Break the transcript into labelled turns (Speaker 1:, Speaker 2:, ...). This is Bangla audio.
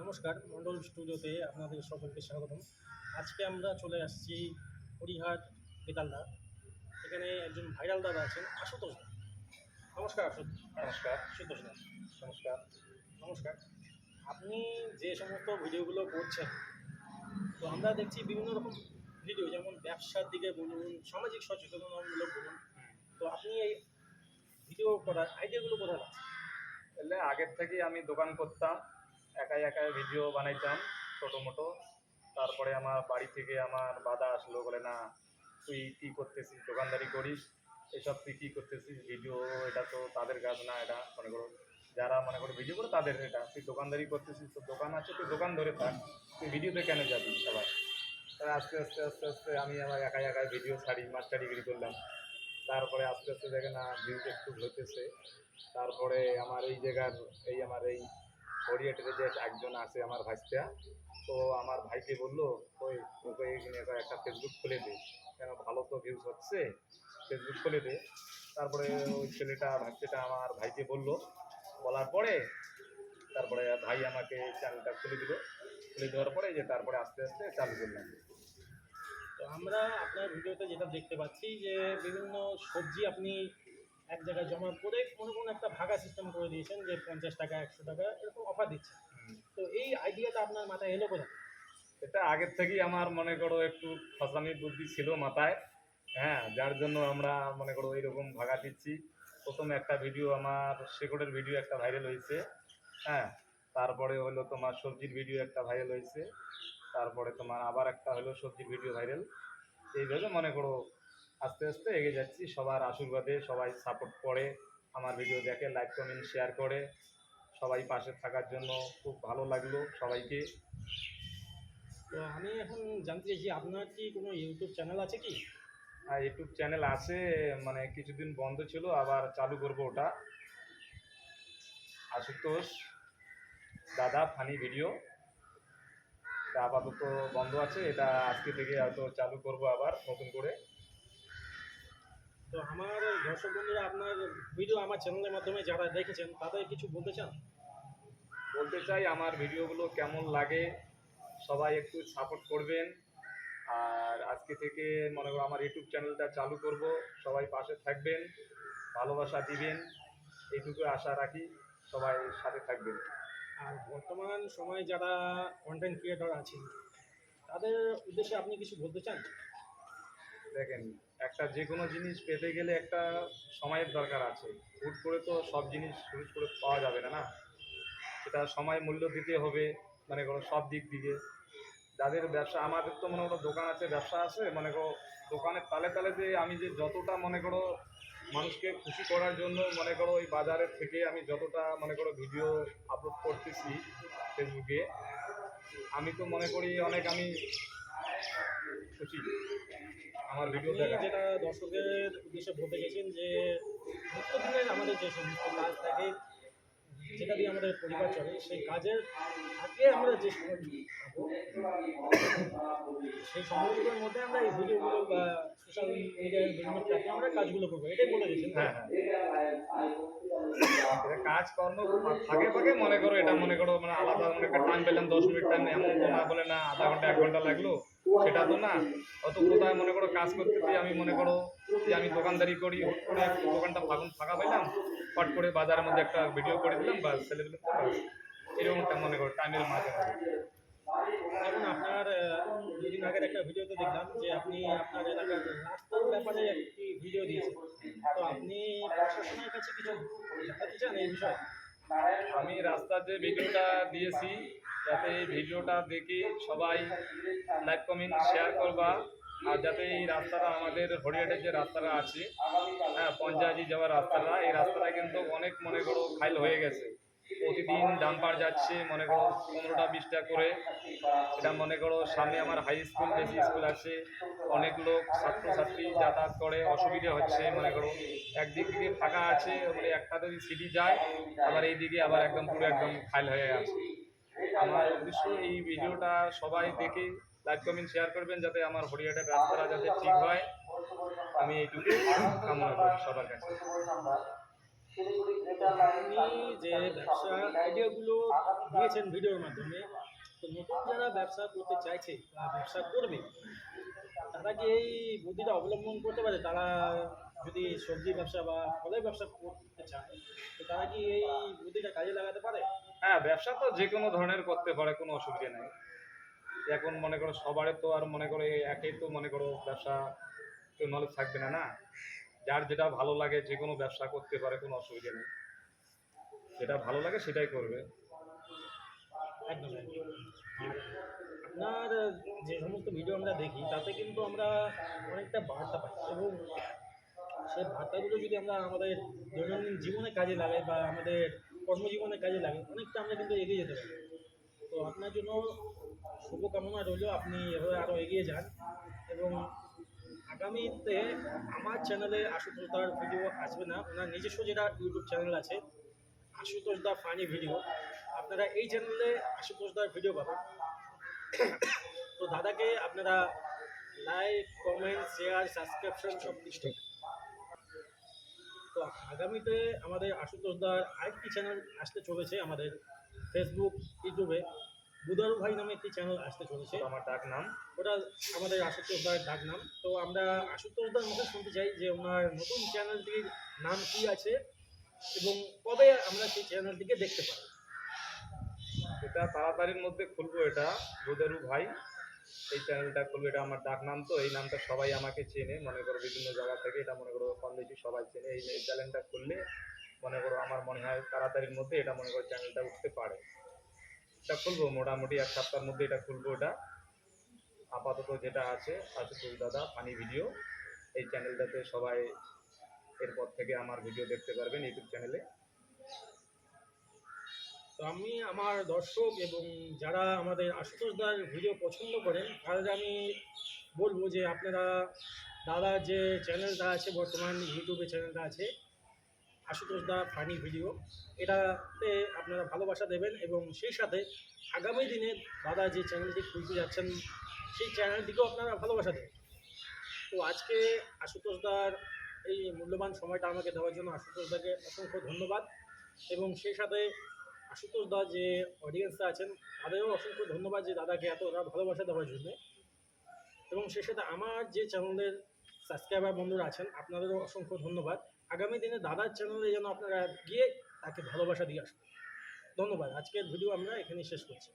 Speaker 1: নমস্কার মন্ডল স্টুডিওতে আপনাদের সকলকে স্বাগতম। আজকে আমরা চলে আসছি হরিহাট বেতালদা। এখানে একজন ভাইরাল দাদা আছেন আশুতোষ দা। নমস্কার আশুতোষ
Speaker 2: নমস্কার।
Speaker 1: আশুতোষ দা।
Speaker 2: নমস্কার।
Speaker 1: নমস্কার। আপনি যে সমস্ত ভিডিওগুলো করছেন তো আমরা দেখছি বিভিন্ন রকম ভিডিও যেমন ব্যবসার দিকে বলুন সামাজিক সচেতনতামূলক বলুন। তো আপনি এই ভিডিও করার আইডিয়াগুলো কোথায় পাচ্ছেন?
Speaker 2: আগের থেকেই আমি দোকান করতাম একাই একাই ভিডিও বানাইতাম, ছোটো মোটো। তারপরে আমার বাড়ি থেকে আমার বাধা আসলো, বলে, না, তুই কী করতেছিস? দোকানদারি করিস? এসব তুই কী করতেছিস? ভিডিও এটা তো তাদের কাজ না, এটা মনে করো, যারা মনে করো ভিডিও করে তাদের এটা। তুই দোকানদারি করতেছিস, তোর দোকান আছে, তুই দোকান ধরে থাক। তুই ভিডিওতে কেন যাবি সবাই তাই আস্তে আস্তে আস্তে আস্তে আমি আমার একাই একাই ভিডিও ছাড়ি মাস্টারিগিরি করলাম। তারপরে আস্তে আস্তে দেখে, না ভিউজ একটু হইতেছে। তারপরে আমার এই জায়গার, এই আমার এই হরিয়াটের যে একজন আছে আমার ভাইস্তা, তো আমার ভাইকে বলল, ওই ওকে একটা ফেসবুক খুলে দে। কেন ভালো তো ভিউজ হচ্ছে ফেসবুক খুলে দে। তারপরে ওই ছেলেটা, ভাইস্তাটা আমার ভাইকে বলল। বলার পরে তারপরে ভাই আমাকে চ্যানেলটা খুলে দিল। খুলে দেওয়ার পরে যে তারপরে আস্তে আস্তে চালু করলাম।
Speaker 1: তো আমরা আপনার ভিডিওতে যেটা দেখতে পাচ্ছি যে বিভিন্ন সবজি আপনি এক জায়গায় জমা করে কোনো কোনো একটা ভাগা সিস্টেম করে দিয়েছেন যে পঞ্চাশ টাকা, একশো টাকা এরকম অফার
Speaker 2: দিচ্ছে
Speaker 1: তো এই আইডিয়াটা আপনার মাথায় এলো কোথায়
Speaker 2: এটা আগের থেকেই আমার মনে করো একটু ফসানি বুদ্ধি ছিল মাথায়। হ্যাঁ যার জন্য আমরা মনে করো এইরকম ভাগা দিচ্ছি। প্রথমে একটা ভিডিও আমার শেকড়ের ভিডিও একটা ভাইরাল হয়েছে। হ্যাঁ তারপরে হলো তোমার সবজির ভিডিও একটা ভাইরাল হয়েছে। তারপরে তোমার আবার একটা হলো সবজির ভিডিও ভাইরাল এইভাবে মনে করো আস্তে আস্তে এগিয়ে যাচ্ছি সবার আশীর্বাদে সবাই সাপোর্ট করে আমার ভিডিও দেখে লাইক কমেন্ট শেয়ার করে। সবাই পাশে থাকার জন্য খুব ভালো লাগল সবাইকে।
Speaker 1: তো আমি এখন জানতে চাইছি আপনার কি কোনো ইউটিউব চ্যানেল আছে কি?
Speaker 2: আর ইউটিউব চ্যানেল আছে মানে কিছুদিন বন্ধ ছিল আবার চালু করব ওটা। আশুতোষ দাদা ফানি ভিডিও তা আপাতত বন্ধ আছে এটা আজকে থেকে হয়তো চালু করব আবার নতুন করে।
Speaker 1: তো আমার দর্শক বন্ধুরা আপনার ভিডিও আমার চ্যানেলের মাধ্যমে যারা দেখেছেন তাদের কিছু বলতে চান?
Speaker 2: বলতে চাই আমার ভিডিওগুলো কেমন লাগে সবাই একটু সাপোর্ট করবেন। আর আজকে থেকে মনে করো আমার ইউটিউব চ্যানেলটা চালু করব সবাই পাশে থাকবেন ভালোবাসা দিবেন এইটুকু আশা রাখি সবাই সাথে থাকবেন।
Speaker 1: আর বর্তমান সময়ে যারা কন্টেন্ট ক্রিয়েটর আছেন তাদের উদ্দেশ্যে আপনি কিছু বলতে চান?
Speaker 2: দেখেন একটা যে কোনো জিনিস পেতে গেলে একটা সময়ের দরকার আছে। হুট করে তো সব জিনিস হুট করে পাওয়া যাবে না না? সেটা সময় মূল্য দিতে হবে মানে করো সব দিক দিকে যাদের ব্যবসা, আমাদের তো মনে করো দোকান আছে, ব্যবসা আছে, মনে করো দোকানের তালে তালে যে আমি যে যতটা মনে করো মানুষকে খুশি করার জন্য মনে করো ওই বাজারের থেকে আমি যতটা মনে করো ভিডিও আপলোড করতেছি ফেসবুকে আমি তো মনে করি অনেক আমি খুশি। আমার ভিডিও দেখা।
Speaker 1: যেটা দর্শকের উদ্দেশ্যে বলতে গেছেন যে নিত্যদিনের আমাদের যে সমস্ত কাজ থাকে যেটা দিয়ে আমাদের পরিবার চলে সেই কাজের আগে আমরা যে পাবো সেই সময়গুলোর মধ্যে আমরা এই ভিডিওগুলো বা সোশ্যাল মিডিয়ার বিভিন্ন প্ল্যাটফর্মে আমরা কাজগুলো করব এটাই বলে গেছেন
Speaker 2: হ্যাঁ হ্যাঁ। কাজ কর্ম ফাঁকে ফাঁকে মনে করো এটা মনে করো মানে আলাদা মনে একটা টাইম পেলাম দশ মিনিট টাইম এমন না বলে না আধা ঘণ্টা এক ঘণ্টা লাগল। সেটা তো না। অত কোথায় মনে করো কাজ করতে গিয়ে আমি মনে করো যে আমি দোকানদারি করি করে দোকানটা ফাঁকা ফাঁকা পেলাম হট করে বাজারের মধ্যে একটা ভিডিও করে দিলাম বা ছেলেগুলো এরকম একটা মনে করো টাইমের মাঝে মাঝে।
Speaker 1: আপনার দুদিন আগের একটা ভিডিওতে দেখলাম যে আপনি আপনার এলাকার ব্যাপারে একটি ভিডিও দিয়েছেন। তো আপনি প্রশাসনের কাছে কিছু জানাতে চান এই বিষয়ে?
Speaker 2: আমি রাস্তার যে ভিডিওটা দিয়েছি, যাতে এই ভিডিওটা দেখে সবাই লাইক কমেন্ট শেয়ার করবা। আর যাতে এই রাস্তাটা আমাদের হরিয়াটের যে রাস্তাটা আছে হ্যাঁ পঞ্চায়েতি যাওয়ার রাস্তাটা, এই রাস্তাটা কিন্তু অনেক মনে করো খাইল হয়ে গেছে। প্রতিদিন ডাম্পার যাচ্ছে, মনে করো পনেরোটা, বিশটা করে। এটা মনে করো সামনে আমার হাই স্কুল বেশি স্কুল আছে। অনেক লোক, ছাত্রছাত্রী যাতায়াত করে, অসুবিধা হচ্ছে, মনে করো। একদিক থেকে ফাঁকা আছে মানে একটা যদি সিটি যায়, আবার এইদিকে আবার একদম পুরো একদম ফাইল হয়ে আছে আমার উদ্দেশ্য এই ভিডিওটা সবাই দেখে লাইক কমেন্ট শেয়ার করবেন যাতে আমার হরিয়াটের রাস্তাটা যাতে ঠিক হয়। আমি এইটুকু কামনা করি সবার কাছে।
Speaker 1: আপনি যে ব্যবসা আইডিয়াগুলো দিয়েছেন ভিডিওর মাধ্যমে, তো নতুন যারা ব্যবসা করতে চাইছে বা ব্যবসা করবে, তারা কি এই বুদ্ধিটা অবলম্বন করতে পারে? তারা যদি সবজি ব্যবসা বা ফলের ব্যবসা করতে চায়, তো তারা কি এই বুদ্ধিটা কাজে লাগাতে পারে?
Speaker 2: হ্যাঁ ব্যবসা তো যে কোনো ধরনের করতে পারে, কোনো অসুবিধা নেই। এখন মনে করো সবারই তো আর মনে করো একই তো মনে করো ব্যবসা, কেউ নলেজ থাকবে না না? যার যেটা ভালো লাগে, যে কোনো ব্যবসা করতে পারে, কোনো অসুবিধা নেই। যেটা ভালো লাগে সেটাই করবে।
Speaker 1: একদম আপনার, যে সমস্ত ভিডিও আমরা দেখি, তাতে কিন্তু আমরা অনেকটা বার্তা পাই। এবং সেই বার্তাগুলো যদি আমরা আমাদের দৈনন্দিন জীবনে কাজে লাগাই বা আমাদের কর্মজীবনে কাজে লাগে অনেকটা আমরা কিন্তু এগিয়ে যেতে পারি। তো আপনার জন্য শুভকামনা রইল। আপনি এভাবে আরও এগিয়ে যান এবং আগামীতে আমার চ্যানেলে আশুতোষ দার ভিডিও আসবে না। ওনার নিজস্ব যেটা ইউটিউব চ্যানেল আছে আশুতোষ দা ফানি ভিডিও আপনারা এই চ্যানেলে আশুতোষ দার ভিডিও পাবেন। তো দাদাকে আপনারা লাইক কমেন্ট শেয়ার সাবস্ক্রিপশন সব কিছু তো আগামীতে আমাদের আশুতোষ দার আরেকটি চ্যানেল আসতে চলেছে আমাদের ফেসবুক ইউটিউবে বুদারু ভাই নামে একটি চ্যানেল আসতে চলেছে।
Speaker 2: আমার ডাক নাম।
Speaker 1: ওটা আমাদের আশুতোষ দার ডাক নাম। তো আমরা আশুতোষ দার মুখে শুনতে চাই যে ওনার নতুন চ্যানেলটির নাম কি আছে এবং কবে আমরা সেই চ্যানেলটিকে দেখতে পাই
Speaker 2: এটা তাড়াতাড়ির মধ্যে খুলবো এটা বুদেরু ভাই। এই চ্যানেলটা খুলবো এটা আমার ডাক নাম তো। এই নামটা সবাই আমাকে চেনে। মনে করো বিভিন্ন জায়গা থেকে এটা মনে করো কম বেশি সবাই চেনে। এই চ্যানেলটা খুললে মনে করো আমার মনে হয় তাড়াতাড়ির মধ্যে এটা মনে করো চ্যানেলটা উঠতে পারে। এটা খুলবো মোটামুটি এক সপ্তাহের মধ্যে এটা খুলবো এটা। আপাতত যেটা আছে আশুতোষ দাদা ফানি ভিডিও এই চ্যানেলটাতে সবাই এরপর থেকে আমার ভিডিও দেখতে পারবেন ইউটিউব চ্যানেলে
Speaker 1: তো আমি আমার দর্শক এবং যারা আমাদের আশুতোষ দার ভিডিও পছন্দ করেন, তাদের আমি বলব যে আপনারা দাদা যে চ্যানেলটা আছে বর্তমান ইউটিউবে চ্যানেলটা আছে আশুতোষ দা ফানি ভিডিও। এটাতে আপনারা ভালোবাসা দেবেন এবং সেই সাথে আগামী দিনে দাদা যে চ্যানেলটি খুলতে যাচ্ছেন, সেই চ্যানেলটিকেও আপনারা ভালোবাসা দেবেন। তো আজকে আশুতোষ দার এই মূল্যবান সময়টা আমাকে দেওয়ার জন্য আশুতোষ দাকে অসংখ্য ধন্যবাদ এবং সেই সাথে আশুতোষ দা যে অডিয়েন্সরা আছেন, তাদেরও অসংখ্য ধন্যবাদ যে দাদাকে এতটা ভালোবাসা দেওয়ার জন্য। এবং সেই সাথে আমার যে চ্যানেলের সাবস্ক্রাইবার বন্ধুরা আছেন, আপনাদেরও অসংখ্য ধন্যবাদ। আগামী দিনে দাদার চ্যানেলে যেন আপনারা গিয়ে তাকে ভালোবাসা দিয়ে আসবেন ধন্যবাদ। আজকের ভিডিও আমরা এখানে শেষ করছি।